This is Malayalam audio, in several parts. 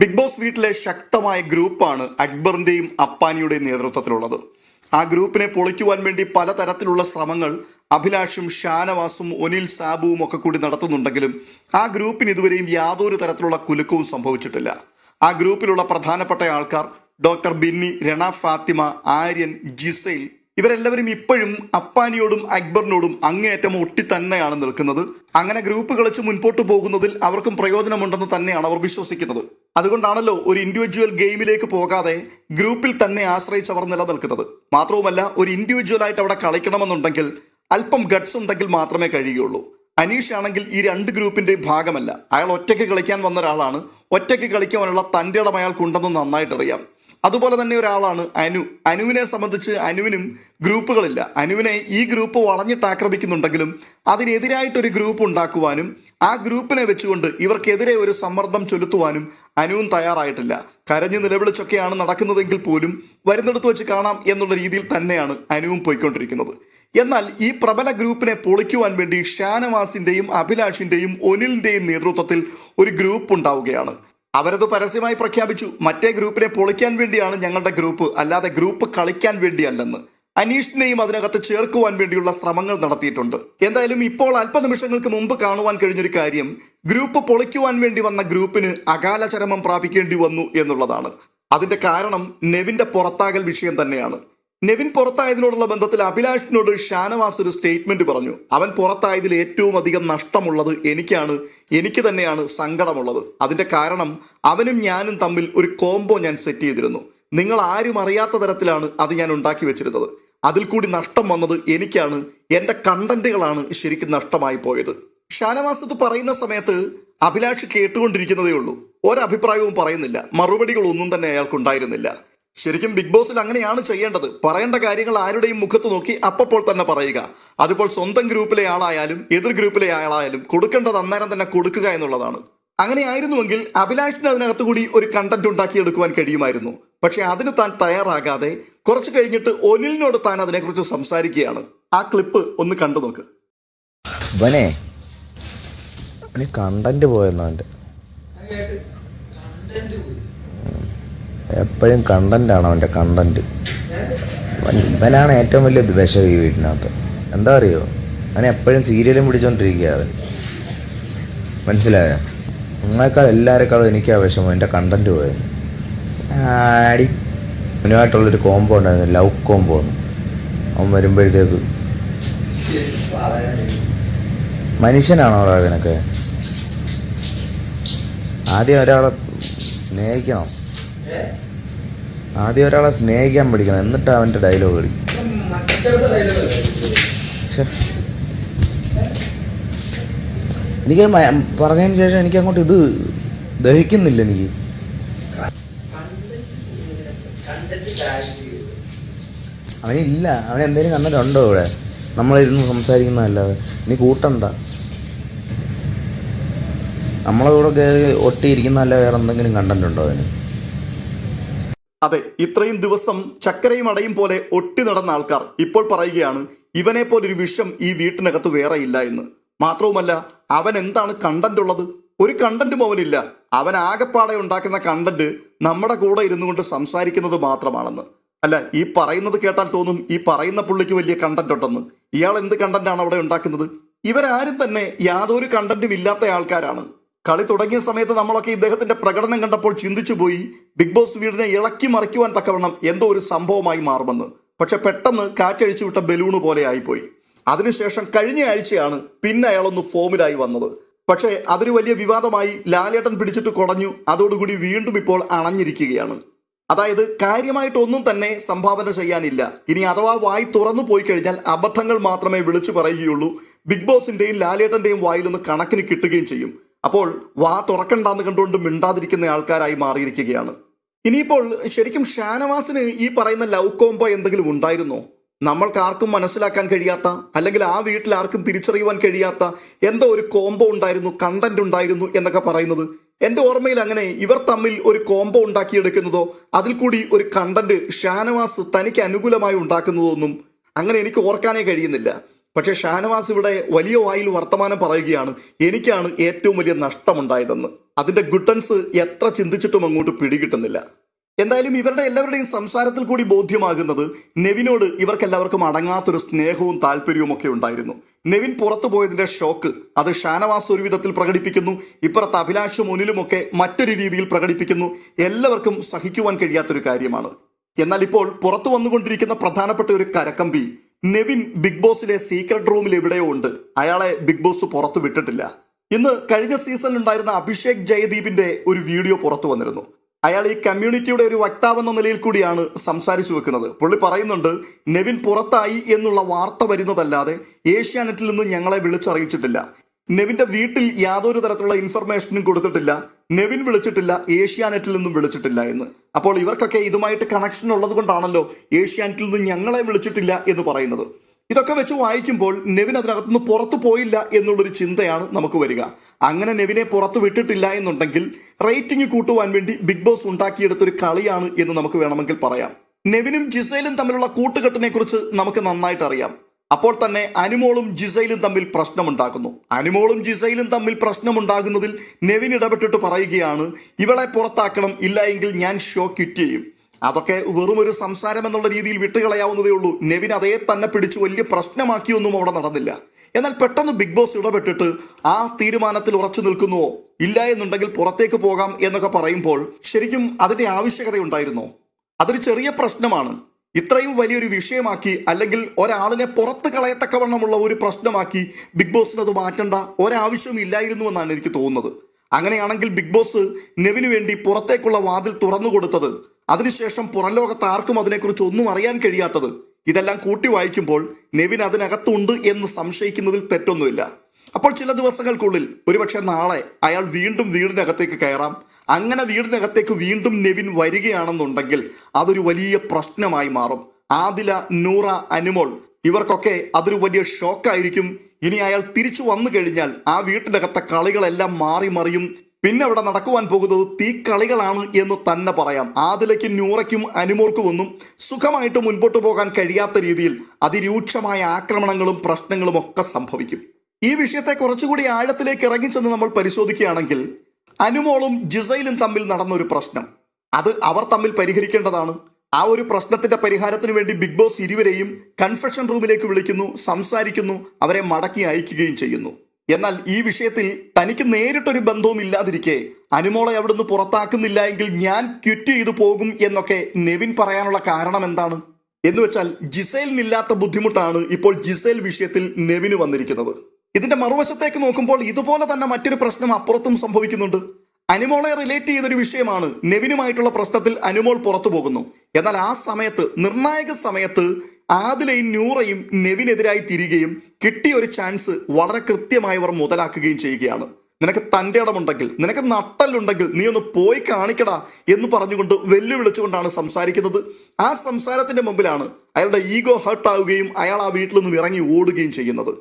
ബിഗ് ബോസ് വീട്ടിലെ ശക്തമായ ഗ്രൂപ്പാണ് അക്ബറിന്റെയും അപ്പാനിയുടെയും നേതൃത്വത്തിലുള്ളത്. ആ ഗ്രൂപ്പിനെ പൊളിക്കുവാൻ വേണ്ടി പലതരത്തിലുള്ള ശ്രമങ്ങൾ അഭിലാഷും ഷാനവാസും ഒനിൽ സാബുവും ഒക്കെ കൂടി നടത്തുന്നുണ്ടെങ്കിലും ആ ഗ്രൂപ്പിന് ഇതുവരെയും യാതൊരു തരത്തിലുള്ള കുലുക്കവും സംഭവിച്ചിട്ടില്ല. ആ ഗ്രൂപ്പിലുള്ള പ്രധാനപ്പെട്ട ആൾക്കാർ ഡോക്ടർ ബിന്നി രണ ഫാത്തിമ ആര്യൻ ജിസൈൽ ഇവരെല്ലാവരും ഇപ്പോഴും അപ്പാനിയോടും അക്ബറിനോടും അങ്ങേയറ്റം ഒട്ടി തന്നെയാണ് നിൽക്കുന്നത്. അങ്ങനെ ഗ്രൂപ്പ് കളിച്ച് മുൻപോട്ട് പോകുന്നതിൽ അവർക്കും പ്രയോജനമുണ്ടെന്ന് തന്നെയാണ് അവർ വിശ്വസിക്കുന്നത്. അതുകൊണ്ടാണല്ലോ ഒരു ഇൻഡിവിജ്വൽ ഗെയിമിലേക്ക് പോകാതെ ഗ്രൂപ്പിൽ തന്നെ ആശ്രയിച്ച് അവർ നിലനിൽക്കുന്നത്. മാത്രവുമല്ല ഒരു ഇൻഡിവിജ്വൽ ആയിട്ട് അവിടെ കളിക്കണമെന്നുണ്ടെങ്കിൽ അല്പം ഗട്ട്സ് ഉണ്ടെങ്കിൽ മാത്രമേ കഴിയുകയുള്ളൂ. അനീഷ് ആണെങ്കിൽ ഈ രണ്ട് ഗ്രൂപ്പിന്റെ ഭാഗമല്ല. അയാൾ ഒറ്റയ്ക്ക് കളിക്കാൻ വന്ന ഒരാളാണ്. ഒറ്റയ്ക്ക് കളിക്കാനുള്ള തന്റെ ഇടം അയാൾക്കുണ്ടെന്ന് നന്നായിട്ടറിയാം അതുപോലെ തന്നെ ഒരാളാണ് അനു. അനുവിനെ സംബന്ധിച്ച് അനുവിനും ഗ്രൂപ്പുകളില്ല അനുവിനെ ഈ ഗ്രൂപ്പ് വളഞ്ഞിട്ട് ആക്രമിക്കുന്നുണ്ടെങ്കിലും അതിനെതിരായിട്ടൊരു ഗ്രൂപ്പ് ഉണ്ടാക്കുവാനും ആ ഗ്രൂപ്പിനെ വെച്ചുകൊണ്ട് ഇവർക്കെതിരെ ഒരു സമ്മർദ്ദം ചെലുത്തുവാനും അനുവും തയ്യാറായിട്ടില്ല. കരഞ്ഞു നിലവിളിച്ചൊക്കെയാണ് നടക്കുന്നതെങ്കിൽ പോലും വരുന്നിടത്ത് വെച്ച് കാണാം എന്നുള്ള രീതിയിൽ തന്നെയാണ് അനുവും പോയിക്കൊണ്ടിരിക്കുന്നത്. എന്നാൽ ഈ പ്രബല ഗ്രൂപ്പിനെ പൊളിക്കുവാൻ വേണ്ടി ഷാനവാസിന്റെയും അഭിലാഷിന്റെയും ഒനിലിന്റെയും നേതൃത്വത്തിൽ ഒരു ഗ്രൂപ്പ് ഉണ്ടാവുകയാണ് അവരത് പരസ്യമായി പ്രഖ്യാപിച്ചു. മറ്റേ ഗ്രൂപ്പിനെ പൊളിക്കാൻ വേണ്ടിയാണ് ഞങ്ങളുടെ ഗ്രൂപ്പ്. അല്ലാതെ ഗ്രൂപ്പ് കളിക്കാൻ വേണ്ടിയല്ലെന്ന്. അനീഷിനെയും അതിനകത്ത് ചേർക്കുവാൻ വേണ്ടിയുള്ള ശ്രമങ്ങൾ നടത്തിയിട്ടുണ്ട്. എന്തായാലും ഇപ്പോൾ അല്പനിമിഷങ്ങൾക്ക് മുമ്പ് കാണുവാൻ കഴിഞ്ഞൊരു കാര്യം ഗ്രൂപ്പ് പൊളിക്കുവാൻ വേണ്ടി വന്ന ഗ്രൂപ്പിന് അകാല ചരമം പ്രാപിക്കേണ്ടി വന്നു എന്നുള്ളതാണ്. അതിന്റെ കാരണം നെവിന്റെ പുറത്താകൽ വിഷയം തന്നെയാണ്. നെവിൻ പുറത്തായതിനോടുള്ള ബന്ധത്തിൽ അഭിലാഷിനോട് ഷാനവാസ് ഒരു സ്റ്റേറ്റ്മെന്റ് പറഞ്ഞു. അവൻ പുറത്തായതിൽ ഏറ്റവും അധികം നഷ്ടമുള്ളത് എനിക്കാണ് എനിക്ക് തന്നെയാണ് സങ്കടമുള്ളത്. അതിന്റെ കാരണം അവനും ഞാനും തമ്മിൽ ഒരു കോംബോ ഞാൻ സെറ്റ് ചെയ്തിരുന്നു. നിങ്ങൾ ആരും അറിയാത്ത തരത്തിലാണ് അത് ഞാൻ ഉണ്ടാക്കി വെച്ചിരുന്നത്. അതിൽ കൂടി നഷ്ടം വന്നത് എനിക്കാണ്. എന്റെ കണ്ടന്റുകളാണ് ശരിക്കും നഷ്ടമായി പോയത്. ഷാനവാസ് ഇത് പറയുന്ന സമയത്ത് അഭിലാഷ് കേട്ടുകൊണ്ടിരിക്കുന്നതേ ഉള്ളൂ. ഒരഭിപ്രായവും പറയുന്നില്ല. മറുപടികളൊന്നും തന്നെ അയാൾക്കുണ്ടായിരുന്നില്ല. ശരിക്കും ബിഗ് ബോസിൽ അങ്ങനെയാണ് ചെയ്യേണ്ടത്. പറയേണ്ട കാര്യങ്ങൾ ആരുടെയും മുഖത്ത് നോക്കി അപ്പപ്പോൾ തന്നെ പറയുക. അതിപ്പോൾ സ്വന്തം ഗ്രൂപ്പിലെ ആളായാലും എതിർ ഗ്രൂപ്പിലെ ആളായാലും കൊടുക്കേണ്ടത് അന്നേരം തന്നെ കൊടുക്കുക എന്നുള്ളതാണ്. അങ്ങനെ ആയിരുന്നുവെങ്കിൽ അഭിലാഷിന് അതിനകത്തുകൂടി ഒരു കണ്ടന്റ് ഉണ്ടാക്കിയെടുക്കുവാൻ കഴിയുമായിരുന്നു. പക്ഷെ അതിന് താൻ തയ്യാറാകാതെ കുറച്ച് കഴിഞ്ഞിട്ട് ഒനിലിനോട് താൻ അതിനെക്കുറിച്ച് സംസാരിക്കുകയാണ്. ആ ക്ലിപ്പ് ഒന്ന് കണ്ടു നോക്ക്. വനേ കണ്ടന്റ് പോയെന്നാന്റെ എപ്പോഴും കണ്ടന്റാണ് അവന്റെ കണ്ടന്റ് ഇവനാണ് ഏറ്റവും വലിയ വിഷം ഈ വീട്ടിനകത്ത് എന്താ അറിയോ? അവൻ എപ്പോഴും സീരിയലും പിടിച്ചോണ്ടിരിക്കുക അവൻ. മനസ്സിലായോ? നിങ്ങളെക്കാൾ എല്ലാവരെക്കാളും എനിക്കാ വിഷമം എന്റെ കണ്ടന്റ് പോയത് ആടി. അവനുമായിട്ടുള്ളൊരു കോംബോ ഉണ്ടായിരുന്നു ലവ് കോംബോ അവൻ വരുമ്പോഴത്തേക്ക് മനുഷ്യനാണോ അതിനൊക്കെ ആദ്യം ഒരാളെ സ്നേഹിക്കണം. ആദ്യം ഒരാളെ സ്നേഹിക്കാൻ പഠിക്കണം എന്നിട്ട് അവന്റെ ഡയലോഗ് കളി. എനിക്ക് പറഞ്ഞതിന് ശേഷം എനിക്ക് അങ്ങോട്ട് ഇത് ദഹിക്കുന്നില്ല എനിക്ക്. അവനില്ല. അവൻ എന്തെങ്കിലും കണ്ടിട്ടുണ്ടോ ഇവിടെ? നമ്മളിരുന്ന് സംസാരിക്കുന്നതല്ലാതെ. ഇനി കൂട്ടണ്ട. നമ്മളെ കൂടെ കയറി ഒട്ടിയിരിക്കുന്നതല്ല വേറെ എന്തെങ്കിലും കണ്ടന്റ് അവന് അതെ ഇത്രയും ദിവസം ചക്കരയും അടയും പോലെ ഒട്ടി നടന്ന ആൾക്കാർ ഇപ്പോൾ പറയുകയാണ് ഇവനെ പോലൊരു വിഷം ഈ വീട്ടിനകത്ത് വേറെ ഇല്ല എന്ന്. മാത്രവുമല്ല അവൻ എന്താണ് കണ്ടന്റ് ഉള്ളത്? ഒരു കണ്ടന്റും അവനില്ല. അവൻ ആകെപ്പാടെ ഉണ്ടാക്കുന്ന കണ്ടന്റ് നമ്മുടെ കൂടെ ഇരുന്നു കൊണ്ട് സംസാരിക്കുന്നത് മാത്രമാണെന്ന്. അല്ല ഈ പറയുന്നത് കേട്ടാൽ തോന്നും ഈ പറയുന്ന പുള്ളിക്ക് വലിയ കണ്ടന്റ് ഉണ്ടെന്ന്. ഇയാൾ എന്ത് കണ്ടന്റാണ് അവിടെ ഉണ്ടാക്കുന്നത്? ഇവരാരും തന്നെ യാതൊരു കണ്ടന്റും ഇല്ലാത്ത ആൾക്കാരാണ്. കളി തുടങ്ങിയ സമയത്ത് നമ്മളൊക്കെ ഇദ്ദേഹത്തിന്റെ പ്രകടനം കണ്ടപ്പോൾ ചിന്തിച്ചു പോയി ബിഗ് ബോസ് വീടിനെ ഇളക്കി മറിക്കുവാൻ തക്കവണ്ണം എന്തോ ഒരു സംഭവമായി മാറുമെന്ന്. പക്ഷെ പെട്ടെന്ന് കാറ്റഴിച്ചു വിട്ട ബലൂണ് പോലെ ആയിപ്പോയി. അതിനുശേഷം കഴിഞ്ഞ ആഴ്ചയാണ് പിന്നെ അയാളൊന്ന് ഫോമിലായി വന്നത്. പക്ഷേ അതൊരു വലിയ വിവാദമായി ലാലേട്ടൻ പിടിച്ചിട്ട് കുടഞ്ഞു. അതോടുകൂടി വീണ്ടും ഇപ്പോൾ അണഞ്ഞിരിക്കുകയാണ്. അതായത് കാര്യമായിട്ടൊന്നും തന്നെ സംഭാവന ചെയ്യാനില്ല. ഇനി അഥവാ വായി തുറന്നു പോയി കഴിഞ്ഞാൽ അബദ്ധങ്ങൾ മാത്രമേ വിളിച്ചു പറയുകയുള്ളൂ. ബിഗ് ബോസിന്റെയും ലാലേട്ടന്റെയും വായിൽ നിന്ന് കണക്കിന് കിട്ടുകയും ചെയ്യും. അപ്പോൾ വാ തുറക്കണ്ടെന്ന് കണ്ടുകൊണ്ട് മിണ്ടാതിരിക്കുന്ന ആൾക്കാരായി മാറിയിരിക്കുകയാണ്. ഇനിയിപ്പോൾ ശരിക്കും ഷാനവാസിന് ഈ പറയുന്ന ലവ് കോംബോ എന്തെങ്കിലും ഉണ്ടായിരുന്നോ? നമ്മൾക്ക് ആർക്കും മനസ്സിലാക്കാൻ കഴിയാത്ത അല്ലെങ്കിൽ ആ വീട്ടിൽ ആർക്കും തിരിച്ചറിയുവാൻ കഴിയാത്ത എന്തോ ഒരു കോംബോ ഉണ്ടായിരുന്നു കണ്ടന്റ് ഉണ്ടായിരുന്നു എന്നൊക്കെ പറയുന്നത് എന്റെ ഓർമ്മയിൽ അങ്ങനെ ഇവർ തമ്മിൽ ഒരു കോംബോ ഉണ്ടാക്കിയെടുക്കുന്നതോ അതിൽ കൂടി ഒരു കണ്ടന്റ് ഷാനവാസ് തനിക്ക് അനുകൂലമായി ഉണ്ടാക്കുന്നതോ ഒന്നും അങ്ങനെ എനിക്ക് ഓർക്കാനേ കഴിയുന്നില്ല. പക്ഷേ ഷാനവാസ് ഇവിടെ വലിയ വായിൽ വർത്തമാനം പറയുകയാണ് എനിക്കാണ് ഏറ്റവും വലിയ നഷ്ടമുണ്ടായതെന്ന്. അതിന്റെ ഗുട്ടൻസ് എത്ര ചിന്തിച്ചിട്ടും അങ്ങോട്ട് പിടികിട്ടുന്നില്ല. എന്തായാലും ഇവരുടെ എല്ലാവരുടെയും സംസാരത്തിൽ കൂടി ബോധ്യമാകുന്നത് നെവിനോട് ഇവർക്കെല്ലാവർക്കും അടങ്ങാത്തൊരു സ്നേഹവും താല്പര്യവും ഒക്കെ ഉണ്ടായിരുന്നു. നെവിൻ പുറത്തു പോയതിന്റെ ഷോക്ക് അത് ഷാനവാസ് ഒരു വിധത്തിൽ പ്രകടിപ്പിക്കുന്നു. ഇപ്പുറത്ത് അഭിലാഷ് മുന്നിലുമൊക്കെ മറ്റൊരു രീതിയിൽ പ്രകടിപ്പിക്കുന്നു. എല്ലാവർക്കും സഹിക്കുവാൻ കഴിയാത്തൊരു കാര്യമാണ്. എന്നാൽ ഇപ്പോൾ പുറത്തു വന്നുകൊണ്ടിരിക്കുന്ന പ്രധാനപ്പെട്ട ഒരു കരക്കമ്പി നെവിൻ ബിഗ് ബോസിലെ സീക്രട്ട് റൂമിൽ എവിടെയോ ഉണ്ട്. അയാളെ ബിഗ് ബോസ് പുറത്തു വിട്ടിട്ടില്ല. ഇന്ന് കഴിഞ്ഞ സീസണിൽ ഉണ്ടായിരുന്ന അഭിഷേക് ജയദീപിന്റെ ഒരു വീഡിയോ പുറത്തു വന്നിരുന്നു. അയാൾ ഈ കമ്മ്യൂണിറ്റിയുടെ ഒരു വക്താവെന്ന നിലയിൽ കൂടിയാണ് സംസാരിച്ചു വെക്കുന്നത്. പുള്ളി പറയുന്നുണ്ട് നെവിൻ പുറത്തായി എന്നുള്ള വാർത്ത വരുന്നതല്ലാതെ ഏഷ്യാനെറ്റിൽ നിന്ന് ഞങ്ങളെ വിളിച്ചറിയിച്ചിട്ടില്ല. നെവിന്റെ വീട്ടിൽ യാതൊരു തരത്തിലുള്ള ഇൻഫർമേഷനും കൊടുത്തിട്ടില്ല. നെവിൻ വിളിച്ചിട്ടില്ല ഏഷ്യാനെറ്റിൽ നിന്നും വിളിച്ചിട്ടില്ല എന്ന്. അപ്പോൾ ഇവർക്കൊക്കെ ഇതുമായിട്ട് കണക്ഷൻ ഉള്ളത് കൊണ്ടാണല്ലോ ഏഷ്യാനെറ്റിൽ നിന്ന് ഞങ്ങളെ വിളിച്ചിട്ടില്ല എന്ന് പറയുന്നത്. ഇതൊക്കെ വെച്ച് വായിക്കുമ്പോൾ നെവിൻ അതിനകത്തുനിന്ന് പുറത്തു പോയില്ല എന്നുള്ളൊരു ചിന്തയാണ് നമുക്ക് വരിക. അങ്ങനെ നെവിനെ പുറത്തു വിട്ടിട്ടില്ല എന്നുണ്ടെങ്കിൽ റേറ്റിംഗ് കൂട്ടുവാൻ വേണ്ടി ബിഗ് ബോസ് ഉണ്ടാക്കിയെടുത്തൊരു കളിയാണ് എന്ന് നമുക്ക് വേണമെങ്കിൽ പറയാം. നെവിനും ജിസൈലും തമ്മിലുള്ള കൂട്ടുകെട്ടിനെ കുറിച്ച് നമുക്ക് നന്നായിട്ട് അറിയാം. അപ്പോൾ തന്നെ അനുമോളും ജിസൈലും തമ്മിൽ പ്രശ്നമുണ്ടാക്കുന്നു. അനുമോളും ജിസൈലും തമ്മിൽ പ്രശ്നമുണ്ടാകുന്നതിൽ നെവിൻ ഇടപെട്ടിട്ട് പറയുകയാണ് ഇവളെ പുറത്താക്കണം ഇല്ല ഞാൻ ഷോ ക്വിറ്റ് ചെയ്യും. അതൊക്കെ വെറും ഒരു സംസാരം എന്നുള്ള രീതിയിൽ വിട്ടുകളയാവുന്നതേ ഉള്ളൂ. നെവിൻ അതേ തന്നെ പിടിച്ച് വലിയ പ്രശ്നമാക്കിയൊന്നും അവിടെ നടന്നില്ല. എന്നാൽ പെട്ടെന്ന് ബിഗ് ബോസ് ഇടപെട്ടിട്ട് ആ തീരുമാനത്തിൽ ഉറച്ചു നിൽക്കുന്നുവോ? ഇല്ല എന്നുണ്ടെങ്കിൽ പുറത്തേക്ക് പോകാം എന്നൊക്കെ പറയുമ്പോൾ ശരിക്കും അതിന്റെ ആവശ്യകത ഉണ്ടായിരുന്നോ അതൊരു ചെറിയ പ്രശ്നമാണ്. ഇത്രയും വലിയൊരു വിഷയമാക്കി അല്ലെങ്കിൽ ഒരാളിനെ പുറത്ത് കളയത്തക്കവണ്ണമുള്ള ഒരു പ്രശ്നമാക്കി ബിഗ് ബോസിന് അത് മാറ്റേണ്ട ഒരാവശ്യവും ഇല്ലായിരുന്നു എന്നാണ് എനിക്ക് തോന്നുന്നത്. അങ്ങനെയാണെങ്കിൽ ബിഗ് ബോസ് നെവിന് വേണ്ടി പുറത്തേക്കുള്ള വാതിൽ തുറന്നു കൊടുത്തത് അതിനുശേഷം പുറം ലോകത്ത് ആർക്കും അതിനെക്കുറിച്ച് ഒന്നും അറിയാൻ കഴിയാത്തത്. ഇതെല്ലാം കൂട്ടി വായിക്കുമ്പോൾ നെവിൻ അതിനകത്തുണ്ട് എന്ന് സംശയിക്കുന്നതിൽ തെറ്റൊന്നുമില്ല. അപ്പോൾ ചില ദിവസങ്ങൾക്കുള്ളിൽ ഒരുപക്ഷെ നാളെ അയാൾ വീണ്ടും വീടിനകത്തേക്ക് കയറാം. അങ്ങനെ വീടിനകത്തേക്ക് വീണ്ടും നെവിൻ വരികയാണെന്നുണ്ടെങ്കിൽ അതൊരു വലിയ പ്രശ്നമായി മാറും. ആദില നൂറ അനുമോൾ ഇവർക്കൊക്കെ അതൊരു വലിയ ഷോക്കായിരിക്കും. ഇനി അയാൾ തിരിച്ചു വന്നു കഴിഞ്ഞാൽ ആ വീട്ടിനകത്തെ കളികളെല്ലാം മാറി മറിയും. പിന്നെ അവിടെ നടക്കുവാൻ പോകുന്നത് തീക്കളികളാണ് എന്ന് തന്നെ പറയാം. ആദിലയ്ക്കും നൂറയ്ക്കും അനുമോൾക്കും ഒന്നും സുഖമായിട്ട് മുൻപോട്ട് പോകാൻ കഴിയാത്ത രീതിയിൽ അതിരൂക്ഷമായ ആക്രമണങ്ങളും പ്രശ്നങ്ങളും ഒക്കെ സംഭവിക്കും. ഈ വിഷയത്തെ കുറച്ചുകൂടി ആഴത്തിലേക്ക് ഇറങ്ങിച്ചെന്ന് നമ്മൾ പരിശോധിക്കുകയാണെങ്കിൽ അനുമോളും ജിസൈലും തമ്മിൽ നടന്ന ഒരു പ്രശ്നം. അത് അവർ തമ്മിൽ പരിഹരിക്കേണ്ടതാണ്. ആ ഒരു പ്രശ്നത്തിന്റെ പരിഹാരത്തിന് വേണ്ടി ബിഗ് ബോസ് ഇരുവരെയും കൺഫെഷൻ റൂമിലേക്ക് വിളിക്കുന്നു സംസാരിക്കുന്നു അവരെ മടക്കി അയക്കുകയും ചെയ്യുന്നു. എന്നാൽ ഈ വിഷയത്തിൽ തനിക്ക് നേരിട്ടൊരു ബന്ധവും ഇല്ലാതിരിക്കെ അനുമോളെ അവിടുന്ന് പുറത്താക്കുന്നില്ല എങ്കിൽ ഞാൻ ക്വിറ്റ് ചെയ്തു പോകും എന്നൊക്കെ നെവിൻ പറയാനുള്ള കാരണം എന്താണ്? എന്ന് വെച്ചാൽ ജിസൈലിനില്ലാത്ത ബുദ്ധിമുട്ടാണ് ഇപ്പോൾ ജിസൈൽ വിഷയത്തിൽ നെവിന് വന്നിരിക്കുന്നത്. ഇതിന്റെ മറുവശത്തേക്ക് നോക്കുമ്പോൾ ഇതുപോലെ തന്നെ മറ്റൊരു പ്രശ്നം അപ്പുറത്തും സംഭവിക്കുന്നുണ്ട്. അനുമോളെ റിലേറ്റ് ചെയ്തൊരു വിഷയമാണ് നെവിനുമായിട്ടുള്ള പ്രശ്നത്തിൽ അനുമോൾ പുറത്തു പോകുന്നു. എന്നാൽ ആ സമയത്ത് നിർണായക സമയത്ത് ആദിലയും ന്യൂറയും നെവിനെതിരായി തിരികെയും കിട്ടിയ ഒരു ചാൻസ് വളരെ കൃത്യമായി അവർ മുതലാക്കുകയും ചെയ്യുകയാണ്. നിനക്ക് തന്റെ ഇടമുണ്ടെങ്കിൽ നിനക്ക് നട്ടല്ലുണ്ടെങ്കിൽ നീ ഒന്ന് പോയി കാണിക്കടാ എന്ന് പറഞ്ഞുകൊണ്ട് വെല്ലുവിളിച്ചുകൊണ്ടാണ് സംസാരിക്കുന്നത്. ആ സംസാരത്തിന്റെ മുമ്പിലാണ് അയാളുടെ ഈഗോ ഹർട്ട് ആവുകയും അയാൾ ആ വീട്ടിൽ നിന്ന് ഇറങ്ങി ഓടുകയും ചെയ്യുന്നത്.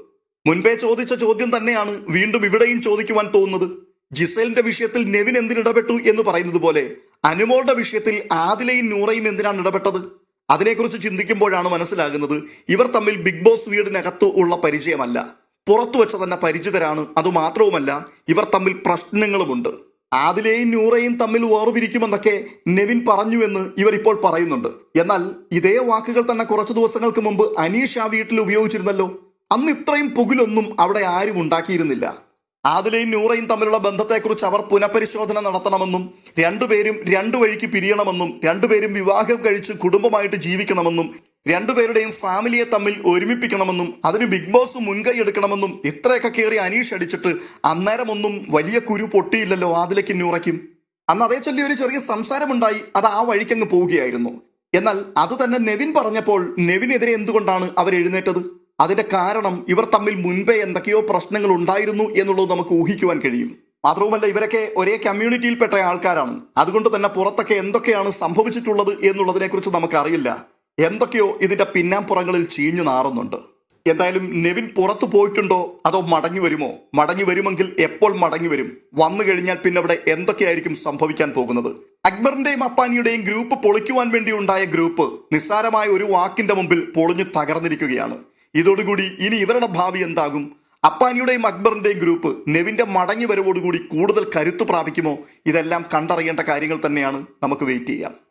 മുൻപേ ചോദിച്ച ചോദ്യം തന്നെയാണ് വീണ്ടും ഇവിടെയും ചോദിക്കുവാൻ തോന്നുന്നത്. ജിസേലിന്റെ വിഷയത്തിൽ നെവിൻ എന്തിനിടപെട്ടു എന്ന് പറയുന്നത് പോലെ അനുമോളുടെ വിഷയത്തിൽ ആദിലയും നൂറയും എന്തിനാണ് ഇടപെട്ടത്? അതിനെക്കുറിച്ച് ചിന്തിക്കുമ്പോഴാണ് മനസ്സിലാകുന്നത് ഇവർ തമ്മിൽ ബിഗ് ബോസ് വീടിനകത്ത് ഉള്ള പരിചയമല്ല. പുറത്തു വെച്ച തന്നെ പരിചിതരാണ്. അതുമാത്രവുമല്ല ഇവർ തമ്മിൽ പ്രശ്നങ്ങളുമുണ്ട്. ആദിലെയും നൂറയും തമ്മിൽ വേർപിരിക്കുമെന്നൊക്കെ നെവിൻ പറഞ്ഞുവെന്ന് ഇവർ ഇപ്പോൾ പറയുന്നുണ്ട്. എന്നാൽ ഇതേ വാക്കുകൾ തന്നെ കുറച്ചു ദിവസങ്ങൾക്ക് മുമ്പ് അനീഷ് ആ വീട്ടിൽ ഉപയോഗിച്ചിരുന്നല്ലോ. അന്ന് ഇത്രയും പുകിലൊന്നും അവിടെ ആരും ഉണ്ടാക്കിയിരുന്നില്ല. ആദിലയും നൂറയും തമ്മിലുള്ള ബന്ധത്തെക്കുറിച്ച് അവർ പുനഃപരിശോധന നടത്തണമെന്നും രണ്ടുപേരും രണ്ടു വഴിക്ക് പിരിയണമെന്നും രണ്ടുപേരും വിവാഹം കഴിച്ച് കുടുംബമായിട്ട് ജീവിക്കണമെന്നും രണ്ടുപേരുടെയും ഫാമിലിയെ തമ്മിൽ ഒരുമിപ്പിക്കണമെന്നും അതിന് ബിഗ് ബോസ് മുൻകൈ എടുക്കണമെന്നും ഇത്രയൊക്കെ കയറി അനീഷ് അടിച്ചിട്ട് അന്നേരമൊന്നും വലിയ കുരു പൊട്ടിയില്ലല്ലോ ആദിലയ്ക്കും നൂറയ്ക്കും. അന്ന് അതേ ചൊല്ലി ഒരു ചെറിയ സംസാരമുണ്ടായി അത് ആ വഴിക്കങ്ങ് പോവുകയായിരുന്നു. എന്നാൽ അത് തന്നെ നെവിൻ പറഞ്ഞപ്പോൾ നെവിനെതിരെ എന്തുകൊണ്ടാണ് അവർ എഴുന്നേറ്റത് അതിന്റെ കാരണം ഇവർ തമ്മിൽ മുൻപേ എന്തൊക്കെയോ പ്രശ്നങ്ങൾ ഉണ്ടായിരുന്നു എന്നുള്ളത് നമുക്ക് ഊഹിക്കുവാൻ കഴിയും. മാത്രവുമല്ല ഇവരൊക്കെ ഒരേ കമ്മ്യൂണിറ്റിയിൽപ്പെട്ട ആൾക്കാരാണ്. അതുകൊണ്ട് തന്നെ പുറത്തൊക്കെ എന്തൊക്കെയാണ് സംഭവിച്ചിട്ടുള്ളത് എന്നുള്ളതിനെക്കുറിച്ച് നമുക്കറിയില്ല. എന്തൊക്കെയോ ഇതിന്റെ പിന്നാമ്പുറങ്ങളിൽ ചീഞ്ഞു നാറുന്നുണ്ട്. എന്തായാലും നെവിൻ പുറത്തു പോയിട്ടുണ്ടോ? അതോ മടങ്ങി വരുമോ? മടങ്ങി വരുമെങ്കിൽ എപ്പോൾ മടങ്ങി വരും? വന്നു കഴിഞ്ഞാൽ പിന്നെ അവിടെ എന്തൊക്കെയായിരിക്കും സംഭവിക്കാൻ പോകുന്നത്? അക്ബറിന്റെയും അപ്പാനിയുടെയും ഗ്രൂപ്പ് പൊളിക്കുവാൻ വേണ്ടി ഉണ്ടായ ഗ്രൂപ്പ് നിസ്സാരമായ ഒരു വാക്കിന്റെ മുമ്പിൽ പൊളിഞ്ഞു തകർന്നിരിക്കുകയാണ്. ഇതോടുകൂടി ഇനി ഇവരുടെ ഭാവി എന്താകും? അപ്പാനിയുടെയും അക്ബറിന്റെയും ഗ്രൂപ്പ് നെവിന്റെ മടങ്ങി വരവോടുകൂടി കൂടുതൽ കരുത്തു പ്രാപിക്കുമോ? ഇതെല്ലാം കണ്ടറിയേണ്ട കാര്യങ്ങൾ തന്നെയാണ്. നമുക്ക് വെയിറ്റ് ചെയ്യാം.